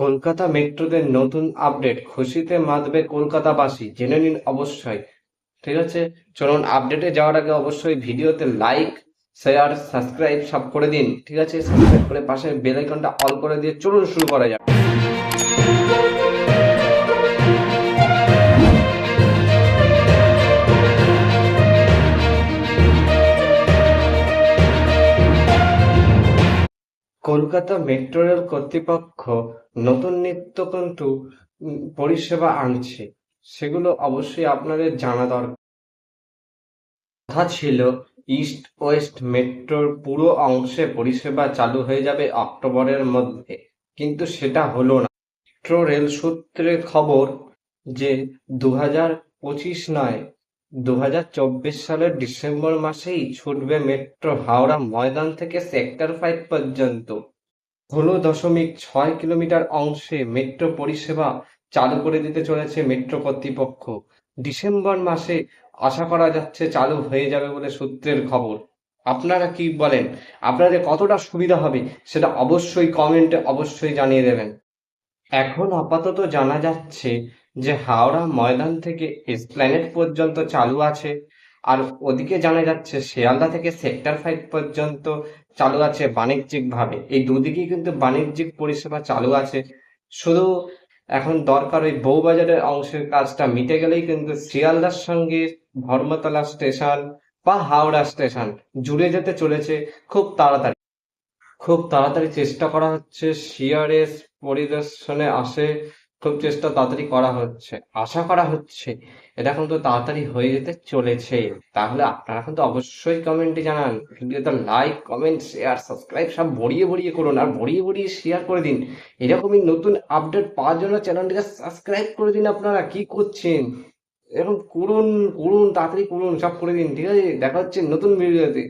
কলকাতা মেট্রোদের নতুন আপডেট। খুশিতে মাতবে কলকাতাবাসী। জেনে নিন অবশ্যই। ঠিক আছে? চলুন আপডেটে যাওয়ার আগে অবশ্যই ভিডিওতে লাইক শেয়ার সাবস্ক্রাইব সব করে দিন। ঠিক আছে? সাবস্ক্রাইব করে পাশে বেল আইকনটা অল করে দিয়ে চলুন শুরু করা যাক। কলকাতা মেট্রো রেল কর্তৃপক্ষ নতুন নিত্য কিন্তু পরিষেবা আনছে, সেগুলো অবশ্যই আপনাদের জানা দরকার। কথা ছিল, ইস্ট ওয়েস্ট মেট্রোর পুরো অংশে পরিষেবা চালু হয়ে যাবে অক্টোবরের মধ্যে, কিন্তু সেটা হলো না। মেট্রো রেল সূত্রে খবর যে দু হাজার পঁচিশ নয় দু হাজার চব্বিশ সালের ডিসেম্বর মাসেই ছুটবে মেট্রো হাওড়া ময়দান থেকে সেক্টর ফাইভ পর্যন্ত। ষোলো দশমিক ছয় কিলোমিটার অংশে মেট্রো পরিষেবা চালু করে দিতে চলেছে মেট্রো কর্তৃপক্ষ। ডিসেম্বর মাসে আশা করা যাচ্ছে চালু হয়ে যাবে বলে সূত্রের খবর। আপনারা কি বলেন? আপনাদের কতটা সুবিধা হবে সেটা অবশ্যই কমেন্টে অবশ্যই জানিয়ে দেবেন। এখন আপাতত জানা যাচ্ছে যে হাওড়া ময়দান থেকে এসপ্ল্যানেড পর্যন্ত চালু আছে, আর ওদিকে জানা যাচ্ছে শিয়ালদা থেকে সেক্টর ফাইভ পর্যন্ত চালু আছে বাণিজ্যিকভাবে। এই দুদিকেই কিন্তু বাণিজ্যিক পরিষেবা চালু আছে। শুধু এখন দরকার ওই বউবাজারের অংশের কাজটা মিটে গেলেই কিন্তু শিয়ালদার সঙ্গে ধর্মতলা স্টেশন বা হাওড়া স্টেশন জুড়ে যেতে চলেছে খুব তাড়াতাড়ি। খুব তাড়াতাড়ি চেষ্টা করা হচ্ছে সিআরএস পরিদর্শনে আসে খুব চেষ্টা তাড়াতাড়ি করা হচ্ছে। আশা করা হচ্ছে এটা কিন্তু তাড়াতাড়ি হয়ে যেতে চলেছে। তাহলে আপনারা কিন্তু অবশ্যই কমেন্টে জানান। ভিডিওতে লাইক কমেন্ট শেয়ার সাবস্ক্রাইব সব ভরিয়ে ভরিয়ে করুন আর ভরিয়ে ভরিয়ে শেয়ার করে দিন। এরকমই নতুন আপডেট পাওয়ার জন্য চ্যানেলটিকে সাবস্ক্রাইব করে দিন আপনারা। কি করছেন? এরকম করুন করুন, তাড়াতাড়ি করুন, সব করে দিন। ঠিক আছে? দেখা হচ্ছে নতুন ভিডিওতে